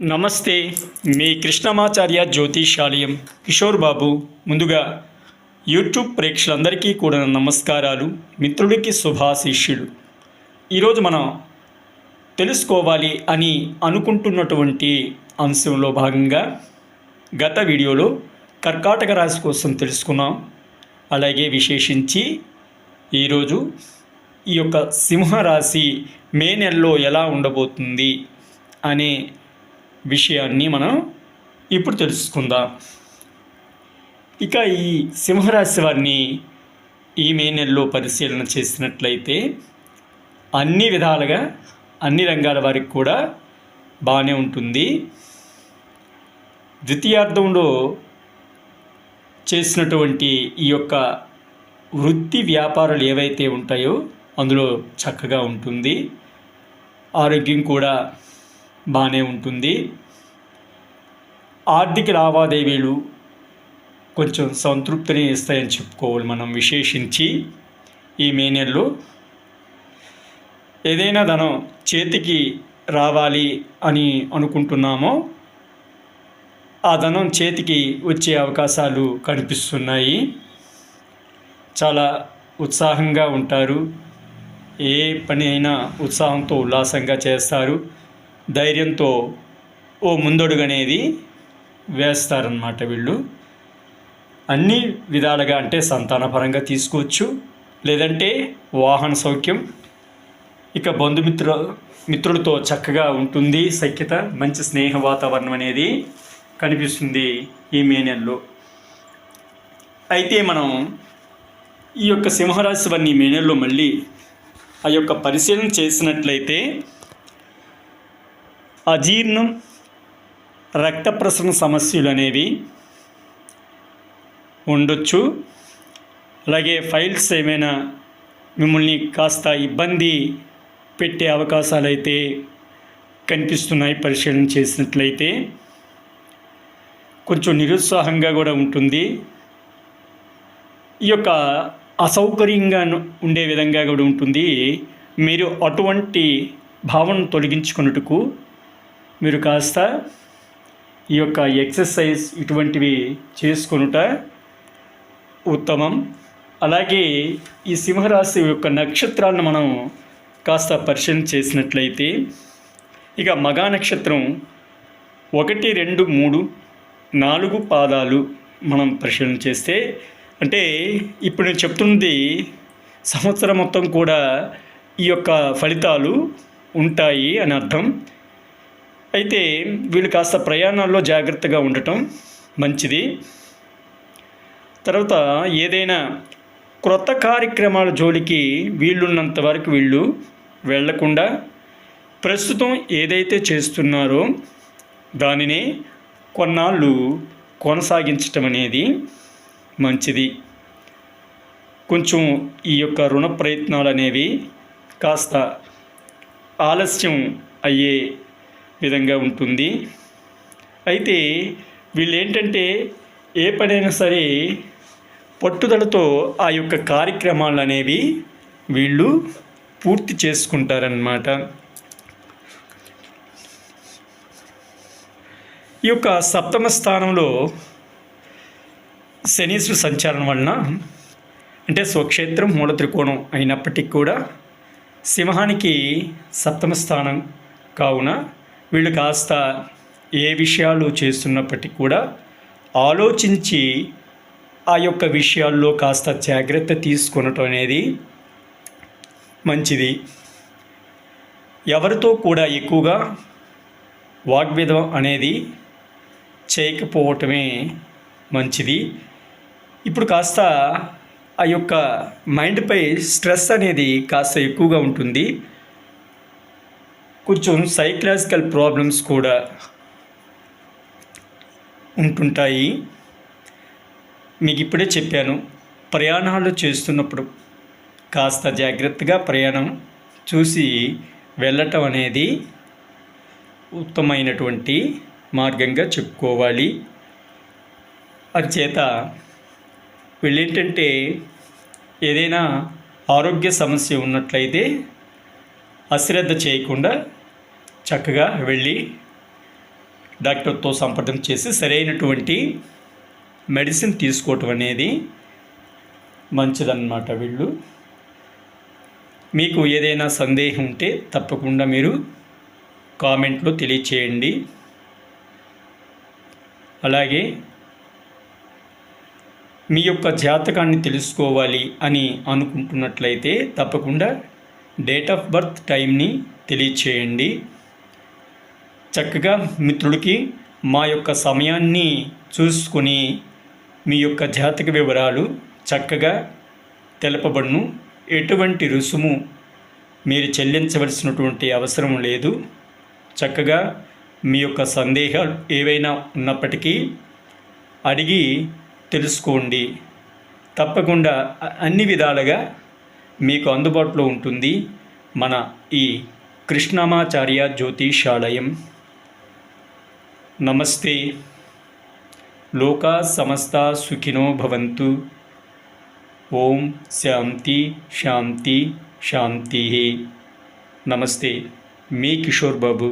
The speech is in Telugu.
నమస్తే మీ కృష్ణమాచార్య జ్యోతిషాలయం కిషోర్ బాబు. ముందుగా యూట్యూబ్ ప్రేక్షకులందరికీ కూడా నమస్కారాలు మిత్రుడికి శుభాశిష్యులు ఈరోజు మనం తెలుసుకోవాలి అని అనుకుంటున్నటువంటి అంశంలో భాగంగా గత వీడియోలో కర్కాటక రాశి కోసం తెలుసుకున్నాం. అలాగే విశేషించి ఈరోజు ఈ యొక్క సింహరాశి మే నెలలో ఎలా ఉండబోతుంది అనే విషయాన్ని మనం ఇప్పుడు తెలుసుకుందాం. ఇక ఈ సింహరాశి వారిని ఈ మే నెలలో పరిశీలన చేసినట్లయితే అన్ని విధాలుగా అన్ని రంగాల వారికి కూడా బాగానే ఉంటుంది. ద్వితీయార్థంలో చేసినటువంటి ఈ యొక్క వృత్తి వ్యాపారాలు ఏవైతే ఉంటాయో అందులో చక్కగా ఉంటుంది. ఆరోగ్యం కూడా బాగానే ఉంటుంది. ఆర్థిక లావాదేవీలు కొంచెం సంతృప్తిని ఇస్తాయని చెప్పుకోవాలి మనం విశేషించి ఈ మే నెలలో. ఏదైనా ధనం చేతికి రావాలి అని అనుకుంటున్నామో ఆ ధనం చేతికి వచ్చే అవకాశాలు కనిపిస్తున్నాయి. చాలా ఉత్సాహంగా ఉంటారు. ఏ పని అయినా ఉత్సాహంతో ఉల్లాసంగా చేస్తారు. ధైర్యంతో ఓ ముందడుగు అనేది వేస్తారనమాట వీళ్ళు. అన్ని విధాలుగా అంటే సంతానపరంగా తీసుకోవచ్చు. లేదంటే వాహన సౌఖ్యం. ఇక బంధుమిత్రు మిత్రులతో చక్కగా ఉంటుంది. సఖ్యత మంచి స్నేహ వాతావరణం అనేది కనిపిస్తుంది ఈ మే నెలలో అయితే మనం ఈ యొక్క సింహరాశి వారిని మే నెలలో మళ్ళీ ఆ యొక్క పరిశీలన చేసినట్లయితే అజీర్ణం రక్త ప్రసరణ సమస్యలు అనేవి ఉండొచ్చు. అలాగే ఫైల్స్ ఏమైనా మిమ్మల్ని కాస్త ఇబ్బంది పెట్టే అవకాశాలు అయితే కనిపిస్తున్నాయి పరిశీలన చేసినట్లయితే కొంచెం నిరుత్సాహంగా కూడా ఉంటుంది. ఈ యొక్క అసౌకర్యంగా ఉండే విధంగా కూడా ఉంటుంది. మీరు అటువంటి భావన తొలగించుకున్నట్టుకు మీరు కాస్త ఈ యొక్క ఎక్సర్సైజ్ ఇటువంటివి చేసుకొనుట ఉత్తమం. అలాగే ఈ సింహరాశి యొక్క నక్షత్రాలను మనం కాస్త పరిశీలన చేసినట్లయితే ఇక మగా నక్షత్రం ఒకటి రెండు మూడు నాలుగు పాదాలు మనం పరిశీలన చేస్తే అంటే ఇప్పుడు నేను చెప్తున్నది సంవత్సరం మొత్తం కూడా ఈ యొక్క ఫలితాలు ఉంటాయి అని అర్థం. అయితే వీళ్ళు కాస్త ప్రయాణాల్లో జాగ్రత్తగా ఉండటం మంచిది. తర్వాత ఏదైనా క్రొత్త కార్యక్రమాల జోలికి వీళ్ళున్నంత వరకు వీళ్ళు వెళ్ళకుండా ప్రస్తుతం ఏదైతే చేస్తున్నారో దానిని కొన్నాళ్ళు కొనసాగించటం అనేది మంచిది. కొంచెం ఈ యొక్క రుణ ప్రయత్నాలు అనేవి కాస్త ఆలస్యం అయ్యే విధంగా ఉంటుంది. అయితే వీళ్ళు ఏంటంటే ఏ పనైనా సరే పట్టుదలతో ఆ యొక్క కార్యక్రమాలు అనేవి వీళ్ళు పూర్తి చేసుకుంటారన్నమాట. ఈ యొక్క సప్తమ స్థానంలో శనీశ్వర సంచారం వలన అంటే స్వక్షేత్రం మూల త్రికోణం అయినప్పటికీ కూడా సింహానికి సప్తమ స్థానం కావున వీళ్ళు కాస్త ఏ విషయాలు చేస్తున్నప్పటికీ కూడా ఆలోచించి ఆ యొక్క విషయాల్లో కాస్త జాగ్రత్త తీసుకొనటం అనేది మంచిది. ఎవరితో కూడా ఎక్కువగా వాగ్విధం అనేది చేయకపోవటమే మంచిది. ఇప్పుడు కాస్త ఆ యొక్క మైండ్పై స్ట్రెస్ అనేది కాస్త ఎక్కువగా ఉంటుంది. కొంచెం సైకలాజికల్ ప్రాబ్లమ్స్ కూడా ఉంటుంటాయి. మీకు ఇప్పుడే చెప్పాను ప్రయాణాలు చేస్తున్నప్పుడు కాస్త జాగ్రత్తగా ప్రయాణం చూసి వెళ్ళటం అనేది ఉత్తమైనటువంటి మార్గంగా చెప్పుకోవాలి. చేత వీళ్ళేంటంటే ఏదైనా ఆరోగ్య సమస్య ఉన్నట్లయితే అశ్రద్ధ చేయకుండా చక్కగా వెళ్ళి డాక్టర్తో సంప్రదం చేసి సరైనటువంటి మెడిసిన్ తీసుకోవటం అనేది మంచిదన్నమాట వీళ్ళు. మీకు ఏదైనా సందేహం ఉంటే తప్పకుండా మీరు కామెంట్లో తెలియచేయండి. అలాగే మీ యొక్క జాతకాన్ని తెలుసుకోవాలి అని అనుకుంటున్నట్లయితే తప్పకుండా డేట్ ఆఫ్ బర్త్ టైంని తెలియచేయండి. చక్కగా మిత్రుడికి మా యొక్క సమయాన్ని చూసుకొని మీ యొక్క జాతక వివరాలు చక్కగా తెలపబడును. ఎటువంటి రుసుము మీరు చెల్లించవలసినటువంటి అవసరం లేదు. చక్కగా మీ యొక్క సందేహాలు ఏవైనా ఉన్నప్పటికీ అడిగి తెలుసుకోండి. తప్పకుండా అన్ని విధాలుగా మీకు అందుబాటులో ఉంటుంది మన ఈ కృష్ణమాచార్య జ్యోతిషాలయం. నమస్తే లోకా సమస్త సుఖినో భవంతు ఓం శాంతి శాంతి శాంతి నమస్తే మీ కిషోర్ బాబు